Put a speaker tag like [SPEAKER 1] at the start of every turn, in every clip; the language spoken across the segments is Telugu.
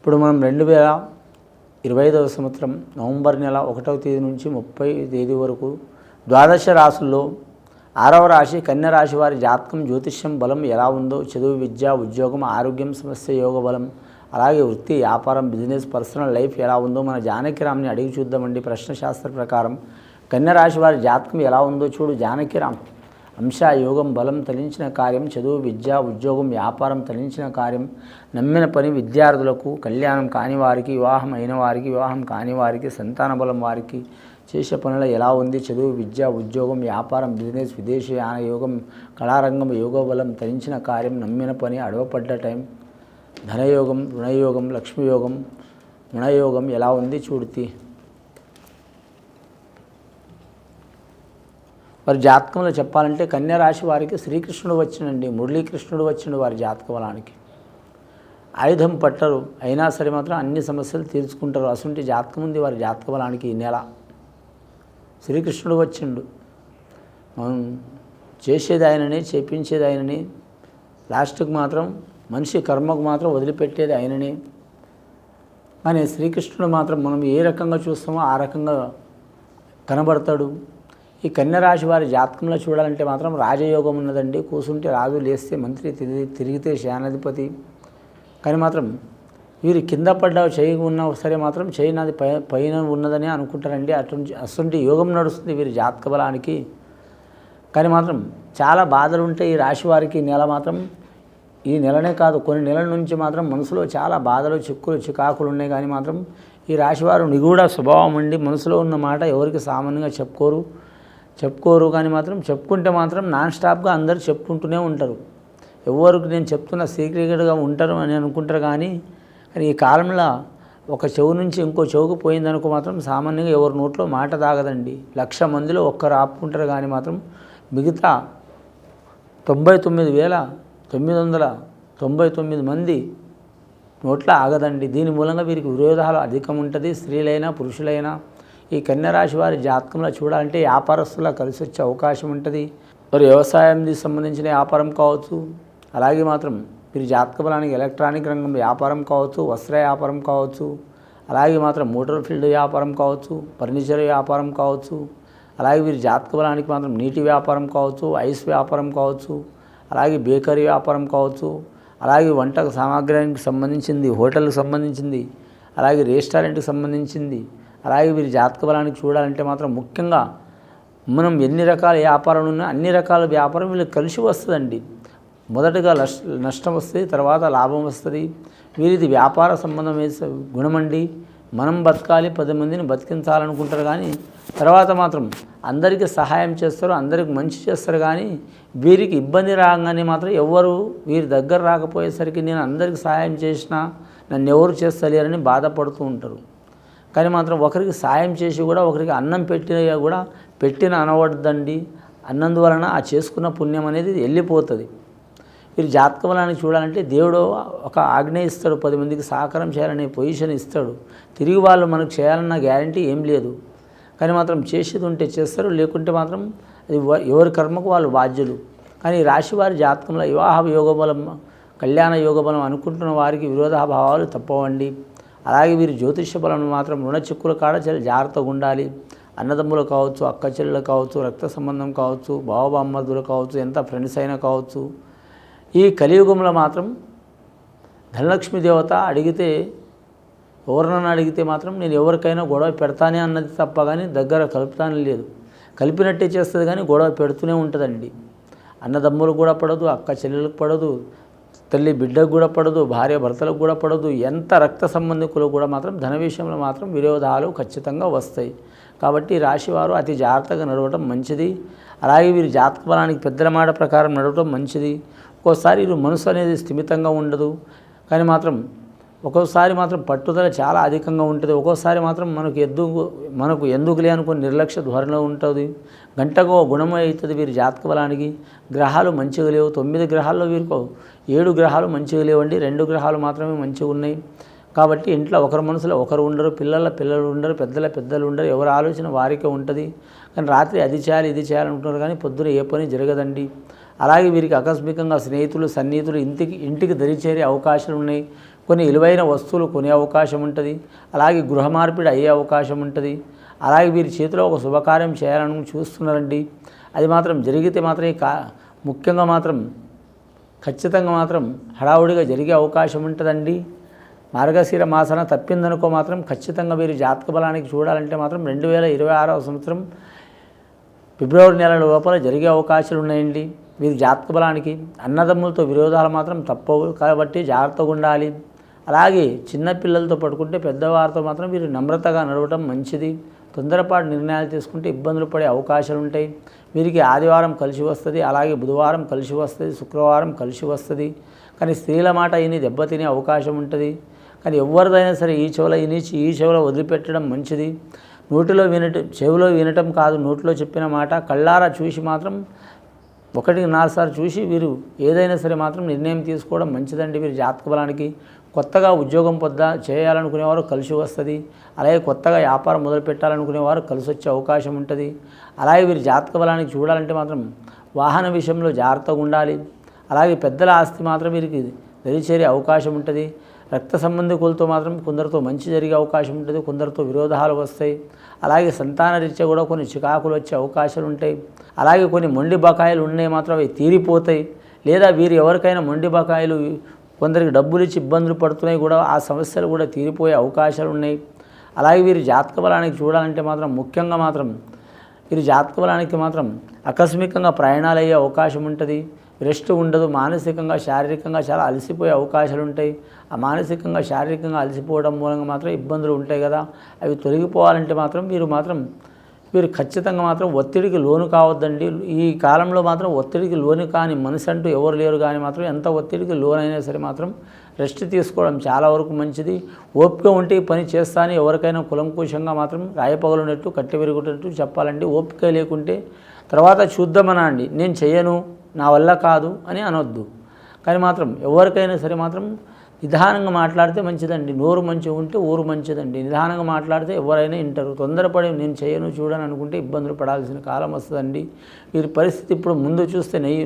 [SPEAKER 1] ఇప్పుడు మనం రెండు వేల ఇరవై ఐదవ సంవత్సరం నవంబర్ నెల ఒకటవ తేదీ నుంచి ముప్పై తేదీ వరకు ద్వాదశ రాశుల్లో ఆరవ రాశి కన్య రాశి వారి జాతకం జ్యోతిష్యం బలం ఎలా ఉందో చదువు విద్య ఉద్యోగం ఆరోగ్యం సమస్య యోగ బలం అలాగే వృత్తి వ్యాపారం బిజినెస్ పర్సనల్ లైఫ్ ఎలా ఉందో మన జానకిరామ్ని అడిగి చూద్దామండి ప్రశ్న శాస్త్ర ప్రకారం రాశి వారి జాతకం ఎలా ఉందో చూడు జానకిరామ్ అంశ యోగం బలం తలించిన కార్యం చదువు విద్య ఉద్యోగం వ్యాపారం తలించిన కార్యం నమ్మిన పని విద్యార్థులకు కళ్యాణం కాని వారికి వివాహం అయిన వారికి వివాహం కాని వారికి సంతాన బలం వారికి చేసే పనులు ఎలా ఉంది చదువు విద్య ఉద్యోగం వ్యాపారం బిజినెస్ విదేశీయాన యోగం కళారంగం యోగ బలం తరించిన కార్యం నమ్మిన పని అడవపడ్డ టైం ధనయోగం రుణయోగం లక్ష్మీయోగం రుణయోగం ఎలా ఉంది చూడుతీ వారి జాతకంలో చెప్పాలంటే కన్యరాశి వారికి శ్రీకృష్ణుడు వచ్చినండి మురళీకృష్ణుడు వచ్చిన వారి జాతక ఆయుధం పట్టరు అయినా సరే మాత్రం అన్ని సమస్యలు తీర్చుకుంటారు అసలు జాతకం ఉంది వారి జాతక బలానికి ఈ నెల శ్రీకృష్ణుడు వచ్చిండు మనం చేసేది ఆయనని చేపించేది ఆయనని లాస్ట్కి మాత్రం మనిషి కర్మకు మాత్రం వదిలిపెట్టేది ఆయనని కానీ శ్రీకృష్ణుడు మాత్రం మనం ఏ రకంగా చూస్తామో ఆ రకంగా కనబడతాడు ఈ కన్యరాశి వారి జాతకంలో చూడాలంటే మాత్రం రాజయోగం ఉన్నదండి కూసుంటే రాజు లేస్తే మంత్రి తిరిగి తిరిగితే శానాధిపతి కానీ మాత్రం వీరు కింద పడ్డ చేయి ఉన్న సరే మాత్రం చేయి నాది పై పైన ఉన్నదని అనుకుంటారండి అటువంటి అటువంటి యోగం నడుస్తుంది వీరి జాతక బలానికి కానీ మాత్రం చాలా బాధలు ఉంటాయి ఈ రాశి వారికి నెల మాత్రం ఈ నెలనే కాదు కొన్ని నెలల నుంచి మాత్రం మనసులో చాలా బాధలు చిక్కులు చికాకులు ఉన్నాయి కానీ మాత్రం ఈ రాశివారు నిగూఢ స్వభావం అండి మనసులో ఉన్న మాట ఎవరికి సామాన్యంగా చెప్పుకోరు చెప్పుకోరు కానీ మాత్రం చెప్పుకుంటే మాత్రం నాన్ స్టాప్గా అందరు చెప్పుకుంటూనే ఉంటారు ఎవరికి నేను చెప్తున్న సీక్రెట్గా ఉంటారు అని అనుకుంటారు కానీ కానీ ఈ కాలంలో ఒక చెవు నుంచి ఇంకో చెవుకు పోయిందనుకో మాత్రం సామాన్యంగా ఎవరి నోట్లో మాట తాగదండి లక్ష మందిలో ఒక్కరు ఆపుకుంటారు కానీ మాత్రం మిగతా తొంభై తొమ్మిది వేల తొమ్మిది వందల తొంభై తొమ్మిది మంది నోట్లో ఆగదండి దీని మూలంగా వీరికి విరోధాలు అధికం ఉంటుంది స్త్రీలైనా పురుషులైనా ఈ కన్యరాశి వారి జాతకంలో చూడాలంటే వ్యాపారస్తులా కలిసి వచ్చే అవకాశం ఉంటుంది మరి వ్యవసాయానికి సంబంధించిన వ్యాపారం కావచ్చు అలాగే మాత్రం మీరు జాతక బలానికి ఎలక్ట్రానిక్ రంగం వ్యాపారం కావచ్చు వస్త్ర వ్యాపారం కావచ్చు అలాగే మాత్రం మోటార్ ఫీల్డ్ వ్యాపారం కావచ్చు ఫర్నిచర్ వ్యాపారం కావచ్చు అలాగే వీరి జాతక బలానికి మాత్రం నీటి వ్యాపారం కావచ్చు ఐస్ వ్యాపారం కావచ్చు అలాగే బేకరీ వ్యాపారం కావచ్చు అలాగే వంటకు సామాగ్రానికి సంబంధించింది హోటల్కి సంబంధించింది అలాగే రెస్టారెంట్కి సంబంధించింది అలాగే వీరి జాతక బలానికి చూడాలంటే మాత్రం ముఖ్యంగా మనం ఎన్ని రకాల వ్యాపారం ఉన్నా అన్ని రకాల వ్యాపారం వీళ్ళకి కలిసి వస్తుందండి మొదటగా నష్టం వస్తుంది తర్వాత లాభం వస్తుంది వీరిది వ్యాపార సంబంధం గుణమండి మనం బతకాలి పది మందిని బతికించాలనుకుంటారు కానీ తర్వాత మాత్రం అందరికీ సహాయం చేస్తారు అందరికి మంచి చేస్తారు కానీ వీరికి ఇబ్బంది రాగానే మాత్రం ఎవరు వీరి దగ్గర రాకపోయేసరికి నేను అందరికి సహాయం చేసినా నన్ను ఎవరు చేస్తలేరని బాధపడుతూ ఉంటారు కానీ మాత్రం ఒకరికి సాయం చేసి కూడా ఒకరికి అన్నం పెట్టిన కూడా పెట్టిన అనవద్దండి అన్నందువలన ఆ చేసుకున్న పుణ్యం అనేది వెళ్ళిపోతుంది మీరు జాతకములని చూడాలంటే దేవుడు ఒక ఆజ్ఞ ఇస్తాడు పది మందికి సహకారం చేయాలనే పొజిషన్ ఇస్తాడు తిరిగి వాళ్ళు మనకు చేయాలన్న గ్యారంటీ ఏం లేదు కానీ మాత్రం చేసేది ఉంటే చేస్తారు లేకుంటే మాత్రం అది ఎవరి కర్మకు వాళ్ళు బాధ్యులు కానీ రాశివారి జాతకంలో వివాహ యోగ బలం కళ్యాణ యోగబలం అనుకుంటున్న వారికి విరోధాభావాలు తప్పవండి అలాగే వీరి జ్యోతిష్య బలం మాత్రం రుణ చిక్కుల కాడ చాలా జాగ్రత్తగా ఉండాలి అన్నదమ్ములు కావచ్చు అక్క చెల్లెలు కావచ్చు రక్త సంబంధం కావచ్చు బావబామ్మదులు కావచ్చు ఎంత ఫ్రెండ్స్ అయినా కావచ్చు ఈ కలియుగంలో మాత్రం ధనలక్ష్మి దేవత అడిగితే ఎవరినన్నా అడిగితే మాత్రం నేను ఎవరికైనా గొడవ పెడతానే అన్నది తప్ప కానీ దగ్గర కలుపుతానే లేదు కలిపినట్టే చేస్తుంది కానీ గొడవ పెడుతూనే ఉంటుందండి అన్నదమ్ములు కూడా పడదు అక్క చెల్లెలకు పడదు తల్లి బిడ్డకు కూడా పడదు భార్య భర్తలకు కూడా పడదు ఎంత రక్త సంబంధికులకు కూడా మాత్రం ధన విషయంలో మాత్రం విరోధాలు ఖచ్చితంగా వస్తాయి కాబట్టి రాశివారు అతి జాగ్రత్తగా నడవటం మంచిది అలాగే వీరి జాతక బలానికి పెద్దల మాట ప్రకారం నడవటం మంచిది ఒక్కోసారి వీరు మనసు అనేది స్థిమితంగా ఉండదు కానీ మాత్రం ఒక్కోసారి మాత్రం పట్టుదల చాలా అధికంగా ఉంటుంది ఒక్కోసారి మాత్రం మనకు ఎందుకు మనకు ఎందుకు అనుకుని నిర్లక్ష్య ధోరణిలో ఉంటుంది గంటకో గుణం అవుతుంది వీరి జాతక బలానికి గ్రహాలు మంచిగా లేవు తొమ్మిది గ్రహాల్లో వీరికి ఏడు గ్రహాలు మంచిగా లేవండి రెండు గ్రహాలు మాత్రమే మంచిగా ఉన్నాయి కాబట్టి ఇంట్లో ఒకరి మనసులో ఒకరు ఉండరు పిల్లల పిల్లలు ఉండరు పెద్దల పెద్దలు ఉండరు ఎవరి ఆలోచన వారికే ఉంటుంది కానీ రాత్రి అది చేయాలి ఇది చేయాలనుకుంటున్నారు కానీ పొద్దున ఏ పని జరగదండి అలాగే వీరికి ఆకస్మికంగా స్నేహితులు సన్నిహితులు ఇంటికి ఇంటికి దరిచేరే అవకాశాలు ఉన్నాయి కొన్ని విలువైన వస్తువులు కొనే అవకాశం ఉంటుంది అలాగే గృహ మార్పిడి అయ్యే అవకాశం ఉంటుంది అలాగే వీరి చేతిలో ఒక శుభకార్యం చేయాలని చూస్తున్నారండి అది మాత్రం జరిగితే మాత్రమే కా ముఖ్యంగా మాత్రం ఖచ్చితంగా మాత్రం హడావుడిగా జరిగే అవకాశం ఉంటుందండి మార్గశీర మాసన తప్పిందనుకో మాత్రం ఖచ్చితంగా వీరి జాతక బలానికి చూడాలంటే మాత్రం రెండు వేల ఇరవై ఆరవ సంవత్సరం ఫిబ్రవరి నెల లోపల జరిగే అవకాశాలు ఉన్నాయండి వీరి జాతక బలానికి అన్నదమ్ములతో విరోధాలు మాత్రం తప్పవు కాబట్టి జాగ్రత్తగా ఉండాలి అలాగే చిన్నపిల్లలతో పడుకుంటే పెద్దవారితో మాత్రం మీరు నమ్రతగా నడవటం మంచిది తొందరపాటు నిర్ణయాలు తీసుకుంటే ఇబ్బందులు పడే అవకాశాలు ఉంటాయి వీరికి ఆదివారం కలిసి వస్తుంది అలాగే బుధవారం కలిసి వస్తుంది శుక్రవారం కలిసి వస్తుంది కానీ స్త్రీల మాట ఇని దెబ్బతినే అవకాశం ఉంటుంది కానీ ఎవరిదైనా సరే ఈ చెవుల ఇనిచి ఈ చెవుల వదిలిపెట్టడం మంచిది నోటిలో వినటం చెవిలో వినటం కాదు నోటిలో చెప్పిన మాట కళ్ళారా చూసి మాత్రం ఒకటికి నాలుగు సార్లు చూసి వీరు ఏదైనా సరే మాత్రం నిర్ణయం తీసుకోవడం మంచిదండి వీరి జాతక బలానికి కొత్తగా ఉద్యోగం పొంద చేయాలనుకునేవారు కలిసి వస్తుంది అలాగే కొత్తగా వ్యాపారం మొదలు పెట్టాలనుకునేవారు కలిసి వచ్చే అవకాశం ఉంటుంది అలాగే వీరి జాతక బలానికి చూడాలంటే మాత్రం వాహన విషయంలో జాగ్రత్తగా ఉండాలి అలాగే పెద్దల ఆస్తి మాత్రం వీరికి దరిచేరే అవకాశం ఉంటుంది రక్త సంబంధికులతో మాత్రం కొందరితో మంచి జరిగే అవకాశం ఉంటుంది కొందరితో విరోధాలు వస్తాయి అలాగే సంతాన రీత్యా కూడా కొన్ని చికాకులు వచ్చే అవకాశాలు ఉంటాయి అలాగే కొన్ని మొండి బకాయిలు ఉన్నాయి మాత్రం అవి తీరిపోతాయి లేదా వీరు ఎవరికైనా మొండి బకాయిలు కొందరికి డబ్బులు ఇచ్చి ఇబ్బందులు పడుతున్నాయి కూడా ఆ సమస్యలు కూడా తీరిపోయే అవకాశాలు ఉన్నాయి అలాగే వీరి జాతక బలానికి చూడాలంటే మాత్రం ముఖ్యంగా మాత్రం వీరి జాతక బలానికి మాత్రం ఆకస్మికంగా ప్రయాణాలు అయ్యే అవకాశం ఉంటుంది రెస్ట్ ఉండదు మానసికంగా శారీరకంగా చాలా అలసిపోయే అవకాశాలు ఉంటాయి ఆ మానసికంగా శారీరకంగా అలసిపోవడం మూలంగా మాత్రం ఇబ్బందులు ఉంటాయి కదా అవి తొలగిపోవాలంటే మాత్రం మీరు మాత్రం మీరు ఖచ్చితంగా మాత్రం ఒత్తిడికి లోను కావద్దండి ఈ కాలంలో మాత్రం ఒత్తిడికి లోను కాని మనిషి అంటూ ఎవరు లేరు కానీ మాత్రం ఎంత ఒత్తిడికి లోనైనా సరే మాత్రం రెస్ట్ తీసుకోవడం చాలా వరకు మంచిది ఓపిక ఉంటే పని చేస్తాను ఎవరికైనా కులంకుశంగా మాత్రం రాయపగలున్నట్టు కట్టె పెరుగుతున్నట్టు చెప్పాలండి ఓపిక లేకుంటే తర్వాత చూద్దామనా అండి నేను చేయను నా వల్ల కాదు అని అనొద్దు కానీ మాత్రం ఎవరికైనా సరే మాత్రం నిదానంగా మాట్లాడితే మంచిదండి నోరు మంచిగా ఉంటే ఊరు మంచిదండి నిదానంగా మాట్లాడితే ఎవరైనా వింటారు తొందరపడి నేను చేయను చూడను అనుకుంటే ఇబ్బందులు పడాల్సిన కాలం వస్తుందండి వీరి పరిస్థితి ఇప్పుడు ముందు చూస్తే నెయ్యి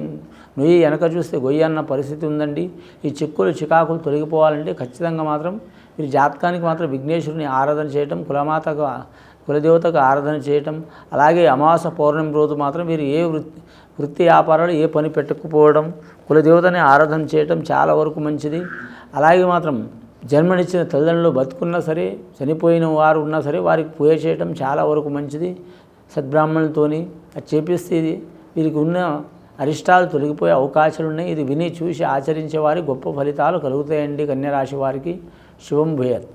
[SPEAKER 1] నొయ్యి వెనక చూస్తే గొయ్యి అన్న పరిస్థితి ఉందండి ఈ చిక్కులు చికాకులు తొలగిపోవాలంటే ఖచ్చితంగా మాత్రం వీరి జాతకానికి మాత్రం విఘ్నేశ్వరుని ఆరాధన చేయటం కులమాతకు కులదేవతకు ఆరాధన చేయటం అలాగే అమావాస పౌర్ణమి రోజు మాత్రం వీరు ఏ వృత్తి వృత్తి వ్యాపారాలు ఏ పని పెట్టకపోవడం కులదేవతని ఆరాధన చేయటం చాలా వరకు మంచిది అలాగే మాత్రం జన్మనిచ్చిన తల్లిదండ్రులు బతుకున్నా సరే చనిపోయిన వారు ఉన్నా సరే వారికి పూజ చేయటం చాలా వరకు మంచిది సద్బ్రాహ్మణులతోని అది చేపిస్తే ఇది వీరికి ఉన్న అరిష్టాలు తొలగిపోయే అవకాశాలు ఉన్నాయి ఇది విని చూసి ఆచరించే వారి గొప్ప ఫలితాలు కలుగుతాయండి కన్యరాశి వారికి శుభం భూయత్